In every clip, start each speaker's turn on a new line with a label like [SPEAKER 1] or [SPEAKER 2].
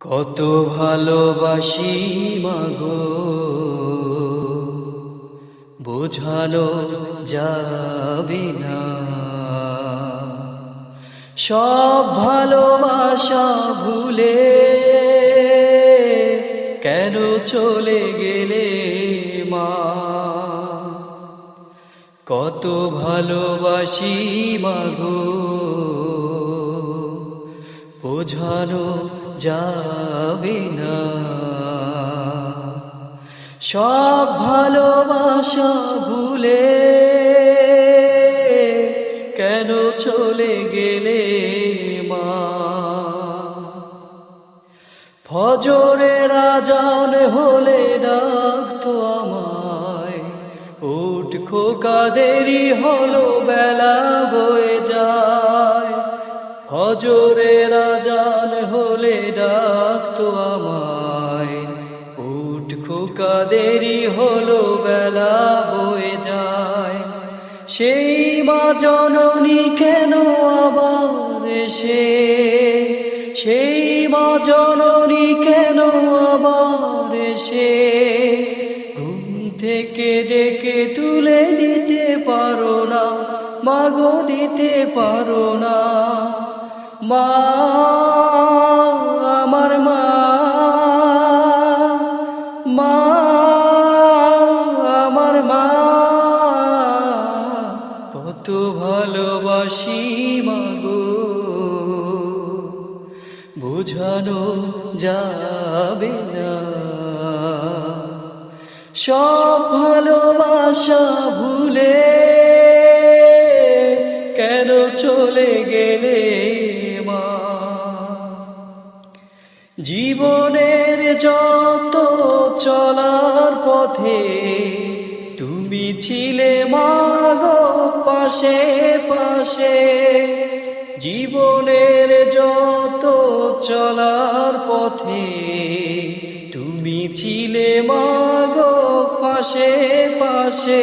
[SPEAKER 1] কত ভালোবাসি মাগো। বোঝানো যাবে না। সব ভালোবাসা ভুলে কেন চলে গেলে মা? কত ভালোবাসি মাগো। বোঝানো যাবে না। সব ভালোবাসা ভুলে কেন চলে গেলে মা? ফজরের আজান হলে ডাকতো আমায়, উঠ খোকা দেরি হলো বেলা বয়ে যায়। ফজরের আজান হলে ডাকতো আমায়। উঠ খোকা, দেরি হলো, বেলা বয়ে যায়। সেই মা জননী কেন আবার এসে? সেই মা জননী কেন আবার এসে? ঘুম থেকে ডেকে তুলে দিতে পারো না, মাগো দিতে পারো না। মা মাগো, বোঝানো যাবে না। সব ভালোবাসা ভুলে কেন চলে গেলে মা? জীবনের যত চলার পথে তুমি ছিলে মাগো পাশে পাশে। জীবনের যত চলার পথে তুমি ছিলে মাগো পাশে পাশে।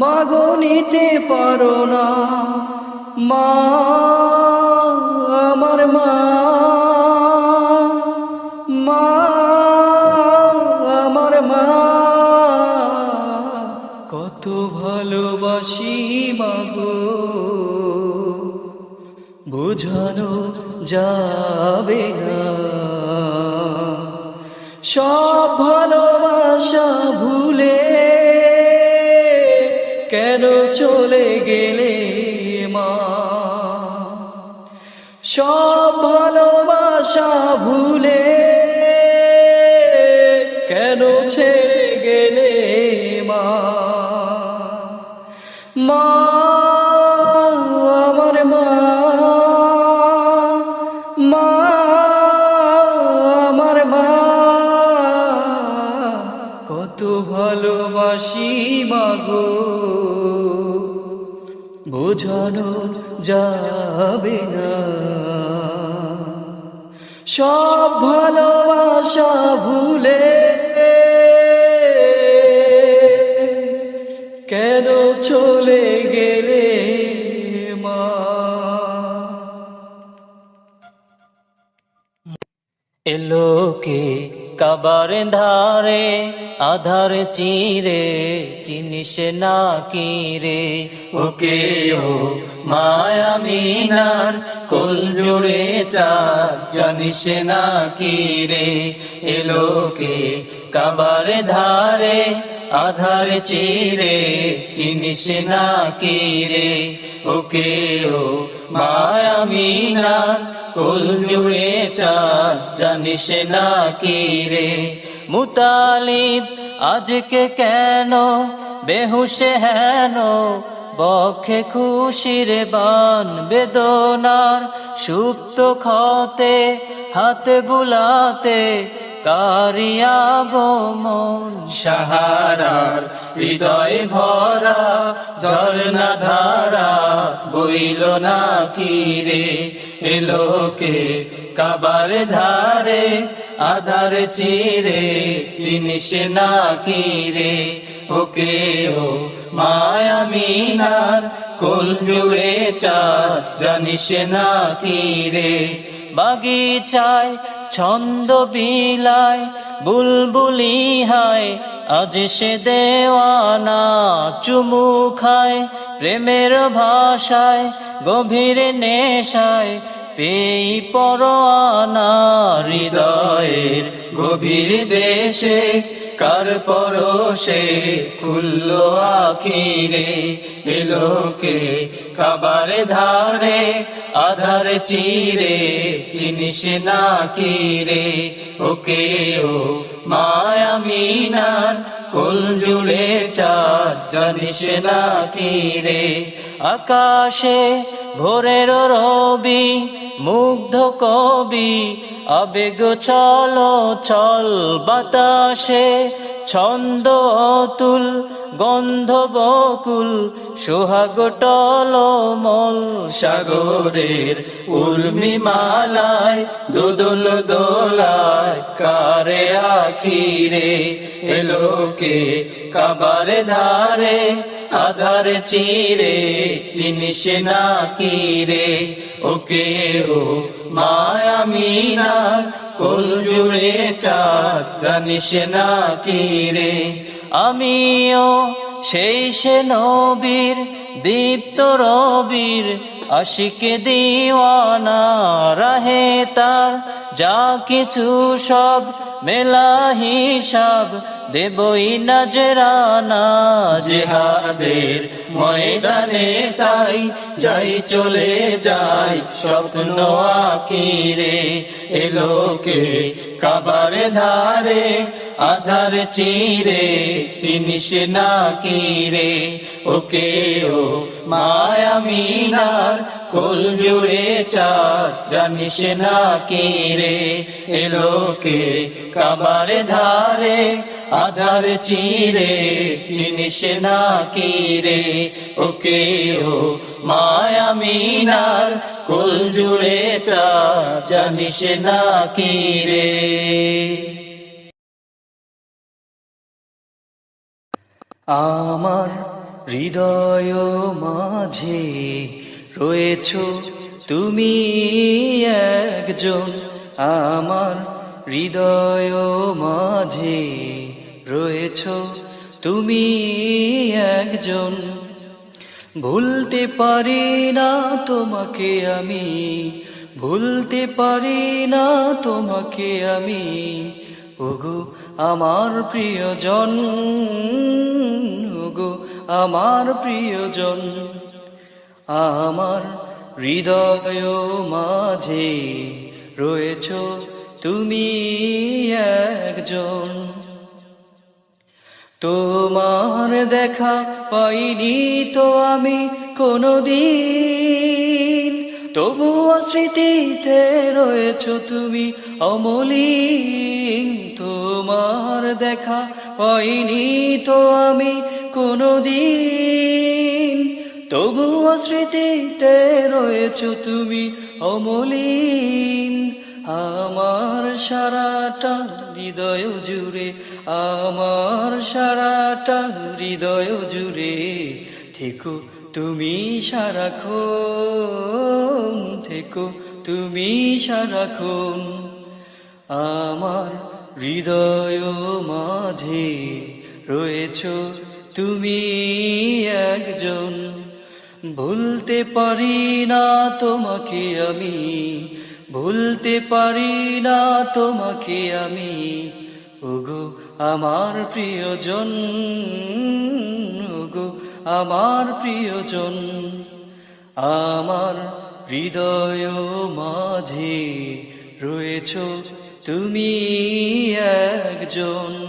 [SPEAKER 1] মাগো নিতে পারো না। মা, আমার মা মা, আমার মা, কত ভালোবাসি মাগো। বোঝানো যাবে না। চলে গেলে মা। সব ভালোবাসা ভুলে কেন ছেড়ে গেলে মা? মা বোঝানো যাবে না। সব ভালোবাসা ভুলে কেন চলে গেলে মা? এলোকে কাবার ধারে, আধার চিরে, চিনিস না কি রে? ওকে ও মায়া মিনার, কোল জুড়ে চার জানিস না কি রে? এলোকে কাবার ধারে, আধার চিরে, চিনিস না কি রে? ওকে ও মায়া মিনার, কুল জুড়ে চাঁদ জানিস না কি রে? মুতালিব, আজকে কেন বেহুশে হেন? বক্ষে খুশির বান বেদনার সুপ্ত ক্ষতে হাত বুলাতে কারিয়া মন
[SPEAKER 2] সাহারার হৃদয় ভরা ঝর্ণা ধারা বইল না কিরে এলোকে কাবার ধারে আধার চিরে জিনিস না কিরে ওকে ও মায়া মিনার কোল জুড়ে চাঁদ জানিস না কিরে
[SPEAKER 1] বাগিচায় ছন্দ বিলায়, বুলবুলি হায়, আজ সে দেওয়ানা চুমু খায়, প্রেমের ভাষায়, গভীর নেশায়, পেই পরানা
[SPEAKER 2] হৃদয়ের গভীর দেশে। কার পরশে খুল্ল আখিরে এলোকে খাবার ধারে, আধার চিরে, জিনিস না কিরে? ওকে ও মায়া মিনার কোল জুড়ে চাঁদ জানিস না কিরে?
[SPEAKER 1] আকাশে ভোরের রবি, মুগ্ধ কবি, আবেগ চলো চল বাতাসে, ছন্দ অতুল, গন্ধ বকুল, সোহাগ টল মল
[SPEAKER 2] সাগরের উর্মি মালায় দোদল দোলায়, কারে আখিরে, এলোকে কাবার ধারে আধার চিরে, জিনিস না কিরে, ওকে ও মায়া মিনা কোল জুড়ে চাঁদ, জানিস না কিরে।
[SPEAKER 1] আমিও সেই সে নবীর, দীপ্ত রবির আশিকে দিওয়ানা রাহে তার, যা কিছু সব মেলা হিসাব দেবই নজরানা
[SPEAKER 2] জেহাদের ময়দানে তাই যাই চলে যাই স্বপ্ন আকিরে এলোকে কাবার ধারে আধার চিরে, চিনিস না কিরে ওকে ও মায়া মিনার কোল জুড়ে চাঁদ জানিস না কিরে এলোকে কাবার ধারে আধার চিরে, চিনিস না কিরে ওকে ও মায়া মিনার কোল জুড়ে চাঁদ জানিস না কিরে
[SPEAKER 1] আমার হৃদয় মাঝে রয়েছ, তুমি একজন আমার হৃদয় মাঝে রয়েছ, তুমি একজন। ভুলতে পারি না তোমাকে আমি, ভুলতে পারি না তোমাকে আমি। ওগো, আমার প্রিয়জন, ওগো, আমার প্রিয়জন, আমার হৃদয় মাঝে রয়েছ তুমি একজন। তোমার দেখা পাইনি তো আমি কোনদিন। তবুও স্মৃতিতে রয়েছ তুমি অমলিন, তোমার দেখা পাইনি তো আমি কোনদিন। তবুও স্মৃতিতে রয়েছ তুমি অমলিন, আমার সারাটা হৃদয় জুড়ে, আমার সারাটা হৃদয় জুড়ে থেকো তুমি সারাক্ষণ থেকো, তুমি সারাক্ষণ আমার হৃদয় মাঝে রয়েছ, তুমি একজন। ভুলতে পারি না তোমাকে আমি, ভুলতে পারি না তোমাকে আমি। ওগো, আমার প্রিয়জন, ওগো আমার প্রিয়জন, আমার হৃদয় মাঝে রয়েছ তুমি একজন।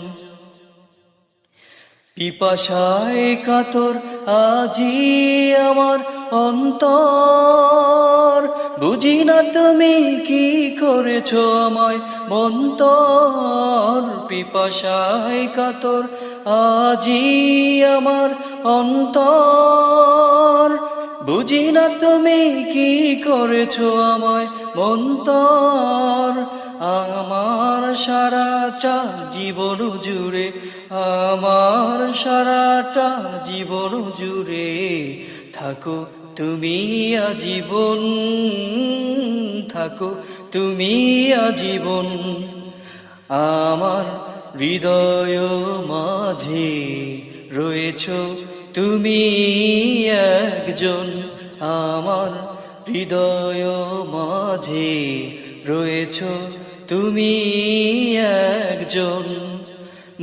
[SPEAKER 1] পিপাসায় কাতর আজি আমার অন্তর, বুঝি না তুমি কি করেছ আমায় মন্তর। পিপাসায় কাতর আজি আমার অন্তর। বুঝি না তুমি কি করেছ আমায় মন্তর। আমার সারাটা জীবন জুড়ে, আমার সারাটা জীবন জুড়ে থাকো তুমি আজীবন, থাকো তুমি আজীবন। আমার হৃদয় মাঝে রয়েছ তুমি একজন আমার হৃদয় মাঝে রয়েছ তুমি একজন।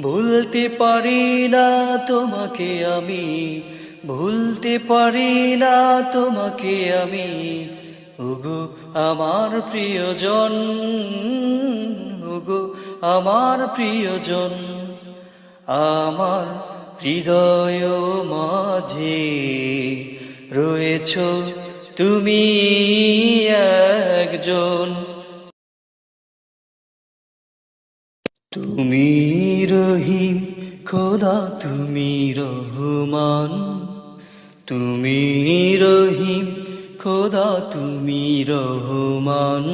[SPEAKER 1] ভুলতে পারি না তোমাকে আমি, ভুলতে পারি না তোমাকে আমি। ওগো আমার প্রিয়জন, ওগো আমার প্রিয়জন, আমার হৃদয় মাঝে রয়েছ তুমি একজন। তুমি রহিম, খোদা, তুমি রহমান। তুমি রহিম, খোদা, তুমি রহমান।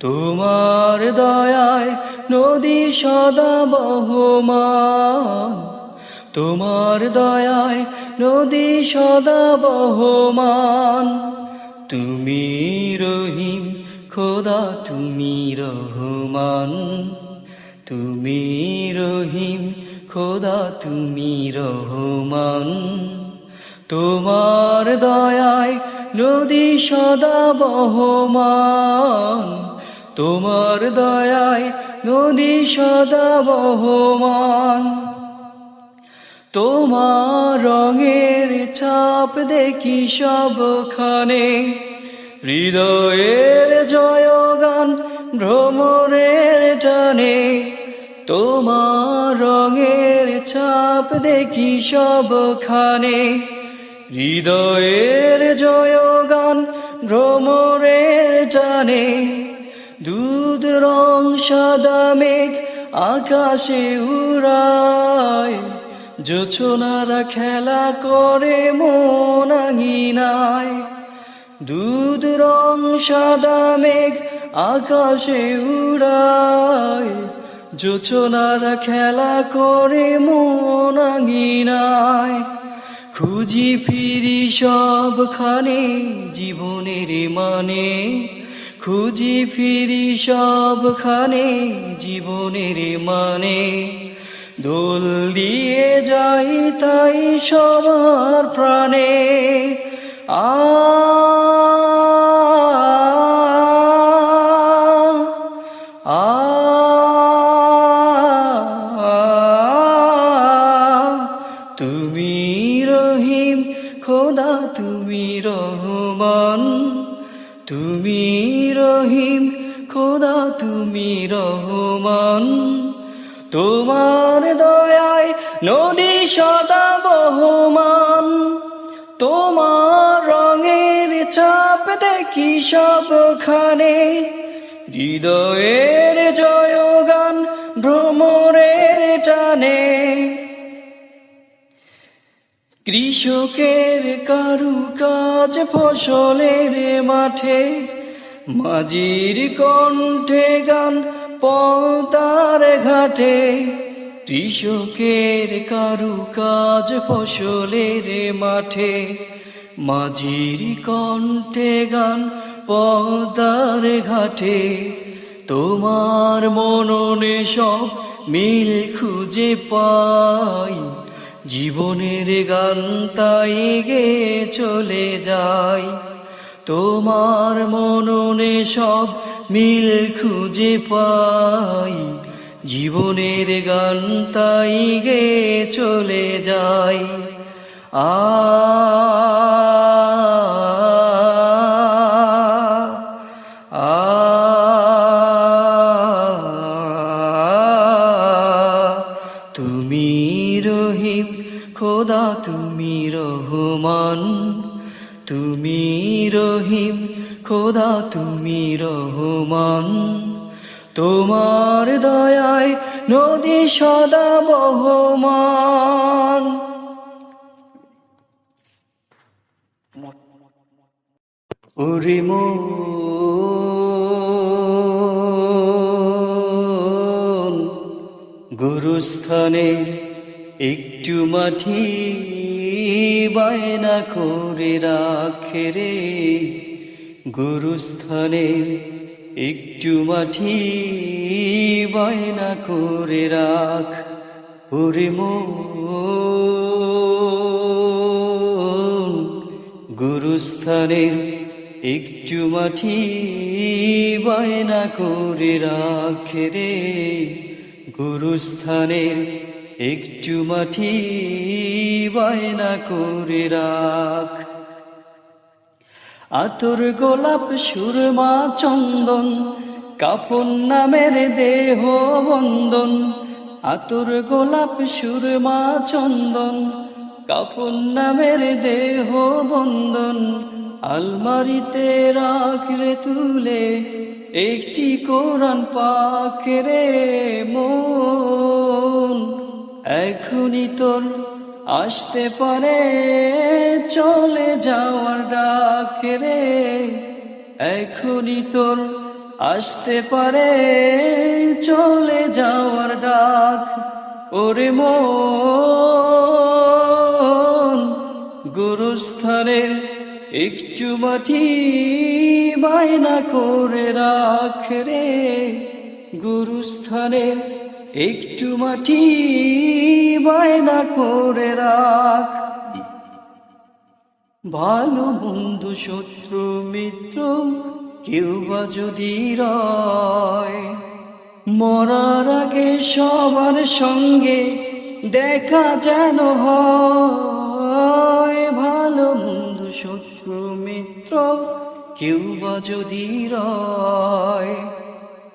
[SPEAKER 1] তোমার দয়ায় নদী সদা বহমান। তোমার দয়ায় নদী সদা বহমান। তুমি রহিম, খোদা তুমি রহমান। তুমি রহিম, খোদা তুমি রহমান। তোমার দয়ায় নদী সদা বহমান। তোমার দয়ায় নদী সদা বহমান। তোমার রঙের ছাপ দেখি সবখানে। হৃদয়ের জয়গান ভ্রমণের টানে। তোমার রঙের ছাপ দেখি সবখানে। হৃদয়ের জয়গান ভ্রমণের টানে। দুধ রং সাদা মেঘ আকাশে উড়ায়। জোছনারা খেলা করে মন আঙিনায়। দুধ রং সাদা মেঘ আকাশে উড়ায়। জোছনারা খেলা করে মন আঙিনায়। খুঁজি ফিরি সবখানে জীবনের মানে। খুঁজি ফিরি সবখানে জীবনের মানে। দোল দিয়ে যাই তাই সবার প্রাণে। আ সবখানে হৃদয়ের জয়গান ভ্রমরের টানে। কৃষকের কারু কাজ ফসলের মাঠে, মাঝির কণ্ঠে গান পতার ঘাটে। কৃষকের কারু কাজ ফসলের মাঠে, মাঝির কণ্ঠে গান পদার ঘাটে তোমার মননে সব মিল খুঁজে পাই। জীবনের গান তাই গে চলে যায় তোমার মননে সব মিল খুঁজে পাই। জীবনের গান তাই গে চলে আ আ রহিম, খোদা তুমি রহমান। তুমি রহিম, খোদা তুমি রহমান। তোমার দয়ায় নদী সদা বহমান। ওরে গুরুস্থানে একটু মাঠি বায়না করে রাখে রে। গুরুস্থানে একটু মাঠি বায়না করে রাখ। ওরে মন গুরুস্থানের একটু মাঠি বায়না করে রাখে রে। গুরুস্থানের একটু মাটি বায়না করে রাখ। আতর গোলাপ, সুরমা, চন্দন, কাফন নামের দেহ বন্দন আতর গোলাপ, সুরমা, চন্দন, কাফন নামের দেহ বন্দন আলমারিতে রাখ রে তুলে, একটি কোরআন পাক রে মন। এখনই তোর আসতে পারে, চলে যাওয়ার ডাক রে। এখনই তোর আসতে পারে, চলে যাওয়ার ডাক ওরে মন। গুরুস্থানের একটু মাটি বায়না করে রাখ রে। গুরুস্থানের একটু মাটি বায়না করে রাখ। ভালো বন্ধু, শত্রু, মিত্র কেউ বা যদি রয়। মরার আগে সবার সঙ্গে দেখা যেন হয়। ভালো বন্ধু, শত্রু, মিত্র কেউ বা যদি রয়।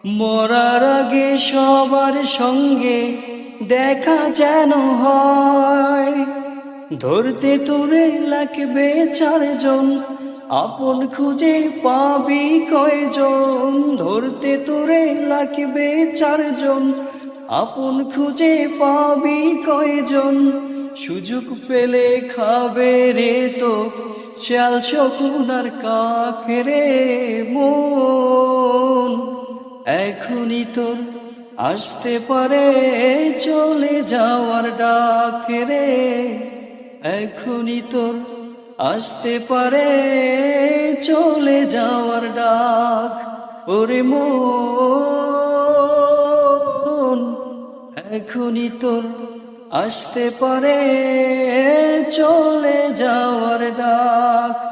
[SPEAKER 1] মরার আগে সবার সঙ্গে দেখা যেন হয়। ধরতে তোরে লাগবে চারজন, আপন খুঁজে পাবি কয়জন? ধরতে তোরে লাগবে চারজন, আপন খুঁজে পাবি কয়জন? সুযোগ পেলে খাবে রে তো চাল শকুনার কাকে রে মন? এখনই তোর আসতে পারে, চলে যাওয়ার ডাক রে। এখনই তোর আসতে পারে, চলে যাওয়ার ডাক। ওরে মন, এখনই তোর আসতে পারে, চলে যাওয়ার ডাক।